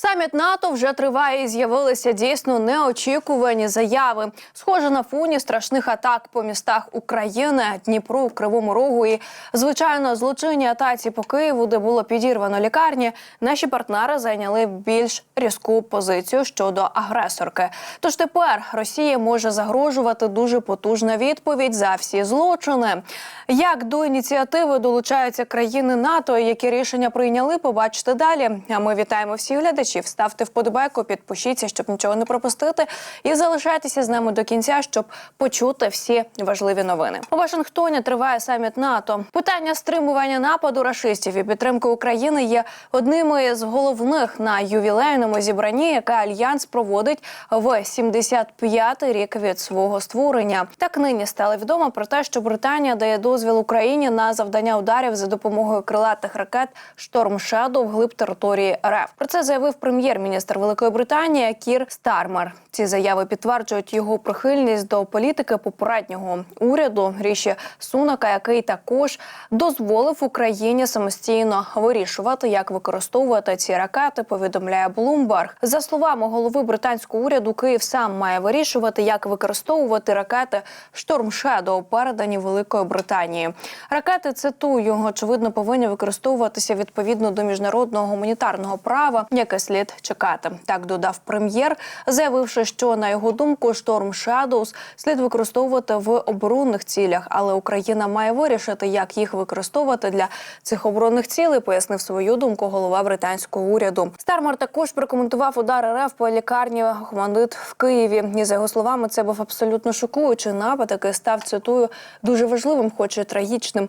Саміт НАТО вже триває і з'явилися дійсно неочікувані заяви. Схоже на фоні страшних атак по містах України, Дніпру, Кривому Рогу і звичайно злочинні атаці по Києву, де було підірвано лікарні. Наші партнери зайняли більш різку позицію щодо агресорки. Тож тепер Росія може загрожувати дуже потужна відповідь за всі злочини. Як до ініціативи долучаються країни НАТО, які рішення прийняли, побачите далі. А ми вітаємо всіх глядачів. Ставте вподобайку, підпишіться, щоб нічого не пропустити, і залишайтеся з нами до кінця, щоб почути всі важливі новини. У Вашингтоні триває саміт НАТО. Питання стримування нападу рашистів і підтримки України є одним із головних на ювілейному зібранні, яке альянс проводить в 75-й рік від свого створення. Так нині стало відомо про те, що Британія дає дозвіл Україні на завдання ударів за допомогою крилатих ракет Шторм Шедоу вглиб території РФ. Про це заявив прем'єр-міністр Великої Британії Кір Стармер. Ці заяви підтверджують його прихильність до політики попереднього уряду Ріші Сунака, який також дозволив Україні самостійно вирішувати, як використовувати ці ракети. Повідомляє Bloomberg. За словами голови британського уряду, Київ сам має вирішувати, як використовувати ракети Шторм Шедоу, передані Великою Британією. Ракети цитую, очевидно, повинні використовуватися відповідно до міжнародного гуманітарного права, яке слід чекати. Так додав прем'єр, заявивши, що на його думку шторм Shadows слід використовувати в оборонних цілях, але Україна має вирішити, як їх використовувати для цих оборонних цілей. Пояснив свою думку голова британського уряду. Стармар також прокоментував удар РФ по лікарні Хмандит в Києві. І за його словами, це був абсолютно шокуючий напад, який став цитую дуже важливим, хоч і трагічним.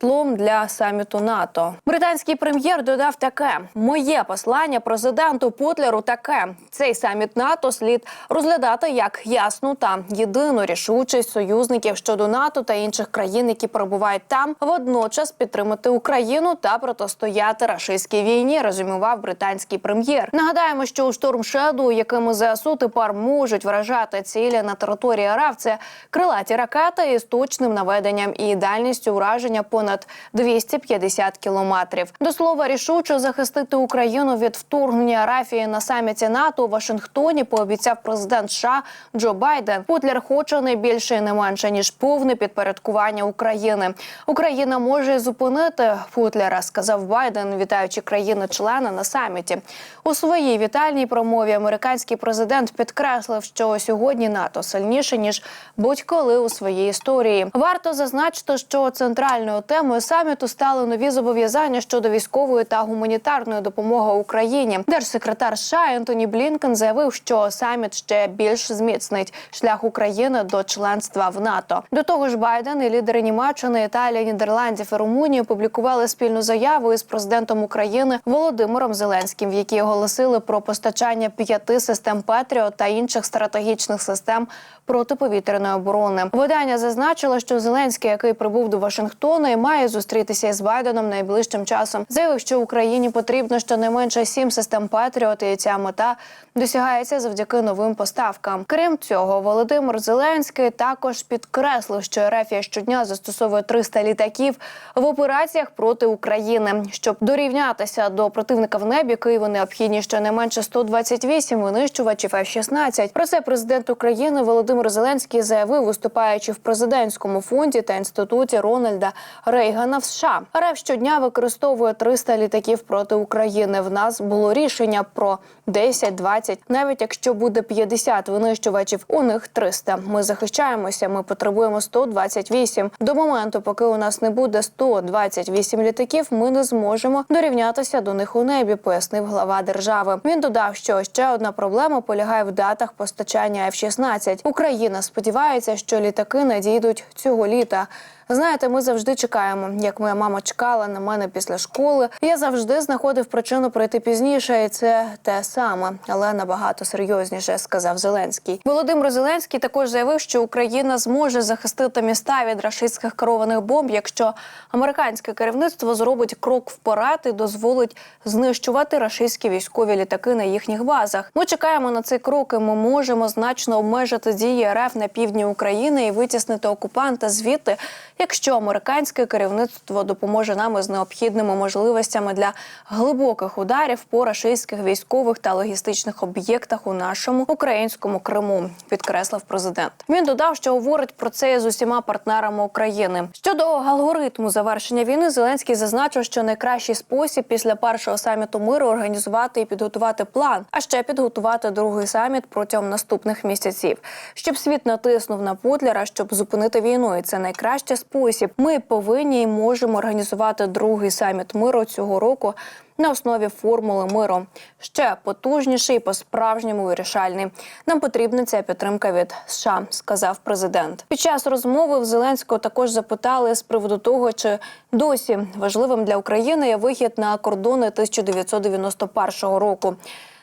Тлом для саміту НАТО британський прем'єр додав таке: моє послання президенту Путлеру таке: цей саміт НАТО слід розглядати як ясну та єдину рішучість союзників щодо НАТО та інших країн, які перебувають там, водночас підтримати Україну та протистояти рашистській війні. Резюмував британський прем'єр. Нагадаємо, що у шторм Шеду, якими ЗСУ тепер можуть вражати цілі на території РФ, це крилаті ракети із точним наведенням і дальністю ураження понад 250 кілометрів. До слова, рішуче захистити Україну від вторгнення Арафії на саміті НАТО у Вашингтоні. Пообіцяв президент США Джо Байден. Путлер хоче не більше і не менше ніж повне підпорядкування України. Україна може зупинити Путлера, сказав Байден, вітаючи країни-члени на саміті. У своїй вітальній промові американський президент підкреслив, що сьогодні НАТО сильніше ніж будь-коли у своїй історії. Варто зазначити, що центральною темою саміту стали нові зобов'язання щодо військової та гуманітарної допомоги Україні. Держсекретар США Ентоні Блінкен заявив, що саміт ще більш зміцнить шлях України до членства в НАТО. До того ж, Байден і лідери Німеччини, Італії, Нідерландів і Румунії опублікували спільну заяву із президентом України Володимиром Зеленським, в якій оголосили про постачання п'яти систем Петріот та інших стратегічних систем протиповітряної оборони. Видання зазначило, що Зеленський, який прибув до Вашингтона і має зустрітися із Байденом найближчим часом, заявив, що Україні потрібно щонайменше сім систем Петріот, і ця мета досягається завдяки новим поставкам. Крім цього, Володимир Зеленський також підкреслив, що РФ щодня застосовує 300 літаків в операціях проти України, щоб дорівнятися до противника в небі. Києву необхідні щонайменше 128 винищувачів F-16. Про це президент України Володимир Зеленський заявив, виступаючи в президентському фонді та інституті Рональда Рейгана в США. РФ щодня використовує 300 літаків проти України. В нас було рішення про 10-20. Навіть якщо буде 50 винищувачів, у них 300. Ми захищаємося. Ми потребуємо 128. До моменту, поки у нас не буде 128 літаків, ми не зможемо дорівнятися до них у небі. Пояснив глава держави. Він додав, що ще одна проблема полягає в датах постачання F-16. Україна сподівається, що літаки надійдуть цього літа. Знаєте, ми завжди чекаємо. Як моя мама чекала на мене після школи. Я завжди знаходив причину прийти пізніше, і це те саме, але набагато серйозніше, сказав Зеленський. Володимир Зеленський також заявив, що Україна зможе захистити міста від рашистських керованих бомб, якщо американське керівництво зробить крок вперед і дозволить знищувати рашистські військові літаки на їхніх базах. Ми чекаємо на цей крок. і Ми можемо значно обмежити дії РФ на півдні України і витіснити окупанта звідти якщо американське керівництво допоможе нам із необхідними можливостями для глибоких ударів по рашистських військових та логістичних об'єктах у нашому українському Криму, підкреслив президент. Він додав, що говорить про це із усіма партнерами України. Щодо алгоритму завершення війни, Зеленський зазначив, що найкращий спосіб після першого саміту миру організувати і підготувати план, а ще підготувати другий саміт протягом наступних місяців, щоб світ натиснув на Путлера, щоб зупинити війну. І це найкращий спосіб. Ми повинні і можемо організувати другий саміт миру цього року. На основі формули миру ще потужніший, і по-справжньому вирішальний. Нам потрібна ця підтримка від США, сказав президент. Під час розмови в Зеленського також запитали з приводу того, чи досі важливим для України є вихід на кордони 1991 року.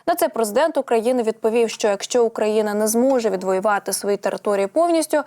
На це президент України відповів, що якщо Україна не зможе відвоювати свої території повністю,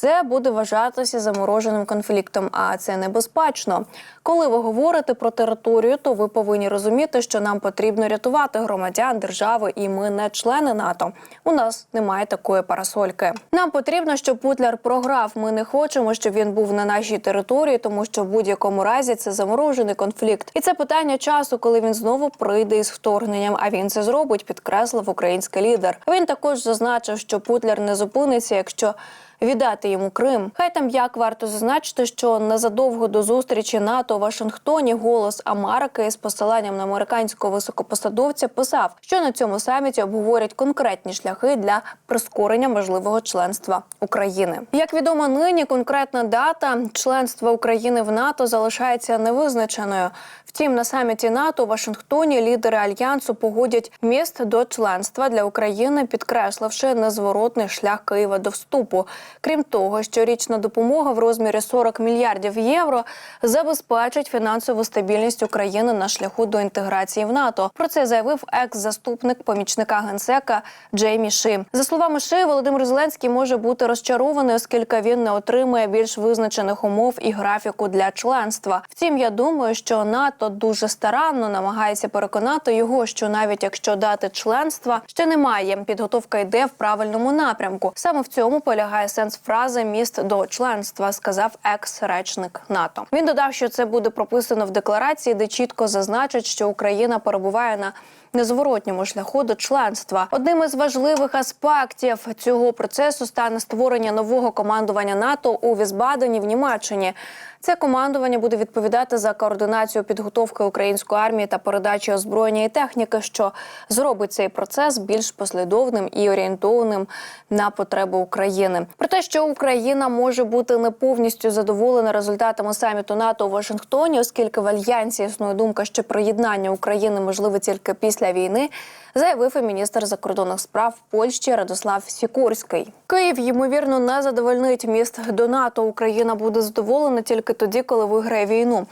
це буде вважатися замороженим конфліктом, а це небезпечно. Коли ви говорите про територію, то ви повинні розуміти, що нам потрібно рятувати громадян держави, і ми не члени НАТО. У нас немає такої парасольки. Нам потрібно, щоб Путляр програв. Ми не хочемо, щоб він був на нашій території, тому що в будь-якому разі це заморожений конфлікт, і це питання часу, коли він знову прийде із вторгненням. А він це зробить, підкреслив український лідер. Він також зазначив, що Путляр не зупиниться, якщо віддати йому Крим. Хай там як варто зазначити, що незадовго до зустрічі НАТО у Вашингтоні голос Америки з посиланням на американського високопосадовця писав, що на цьому саміті обговорять конкретні шляхи для прискорення можливого членства України. Як відомо, нині конкретна дата членства України в НАТО залишається невизначеною. Втім, на саміті НАТО у Вашингтоні лідери альянсу погодять міст до членства для України, підкресливши незворотний шлях Києва до вступу. Крім того, щорічна допомога в розмірі 40 мільярдів євро забезпечить фінансову стабільність України на шляху до інтеграції в НАТО. Про це заявив екс-заступник помічника генсека Джеймі Ши. За словами Ши, Володимир Зеленський може бути розчарований, оскільки він не отримує більш визначених умов і графіку для членства. Втім, я думаю, що НАТО дуже старанно намагається переконати його, що навіть якщо дати членства ще немає, підготовка йде в правильному напрямку. Саме в цьому полягає сенс фрази міст до членства, сказав екс-речник НАТО. Він додав, що це буде прописано в декларації, де чітко зазначить, що Україна перебуває на незворотньому шляху до членства. Одним із важливих аспектів цього процесу стане створення нового командування НАТО у Візбадені в Німеччині. Це командування буде відповідати за координацію підготовки української армії та передачі озброєння і техніки, що зробить цей процес більш послідовним і орієнтованим на потреби України. Про те, що Україна може бути не повністю задоволена результатами саміту НАТО у Вашингтоні, оскільки в альянсі існує думка, що приєднання України можливе тільки після війни, заявив і міністр закордонних справ Польщі Радослав Сікорський. Київ ймовірно не задовольнить міст до НАТО. Україна буде задоволена тільки тоді, коли виграє війну.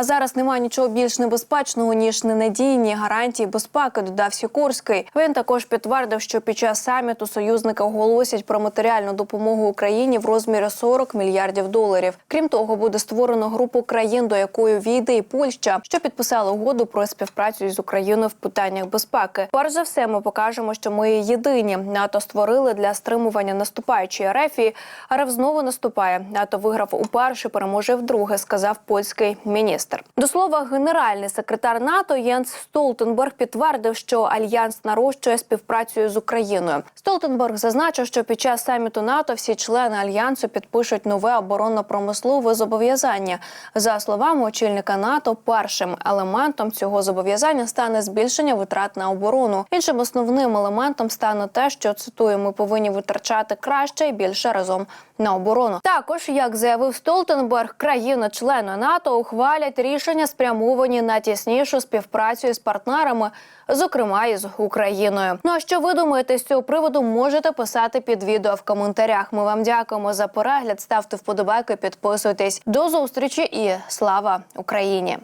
А зараз немає нічого більш небезпечного ніж ненадійні гарантії безпеки. Додав Сікорський. Він також підтвердив, що під час саміту союзники оголосять про матеріальну допомогу Україні в розмірі 40 мільярдів доларів. Крім того, буде створено групу країн, до якої війде і Польща, що підписали угоду про співпрацю з Україною в питаннях безпеки. Перш за все, ми покажемо, що ми єдині. НАТО створили для стримування наступаючої рефії. РФ знову наступає. НАТО виграв уперше, переможе вдруге, сказав польський міністр. До слова, генеральний секретар НАТО Єнс Столтенберг підтвердив, що альянс нарощує співпрацю з Україною. Столтенберг зазначив, що під час саміту НАТО всі члени альянсу підпишуть нове оборонно-промислове зобов'язання. За словами очільника НАТО, першим елементом цього зобов'язання стане збільшення витрат на оборону. Іншим основним елементом стане те, що цитую, ми повинні витрачати краще і більше разом на оборону. Також, як заявив Столтенберг, країни-члени НАТО ухвалять рішення спрямовані на тіснішу співпрацю з партнерами, зокрема із Україною. Ну а що ви думаєте з цього приводу? Можете писати під відео в коментарях. Ми вам дякуємо за перегляд. Ставте вподобайки, підписуйтесь. До зустрічі і слава Україні!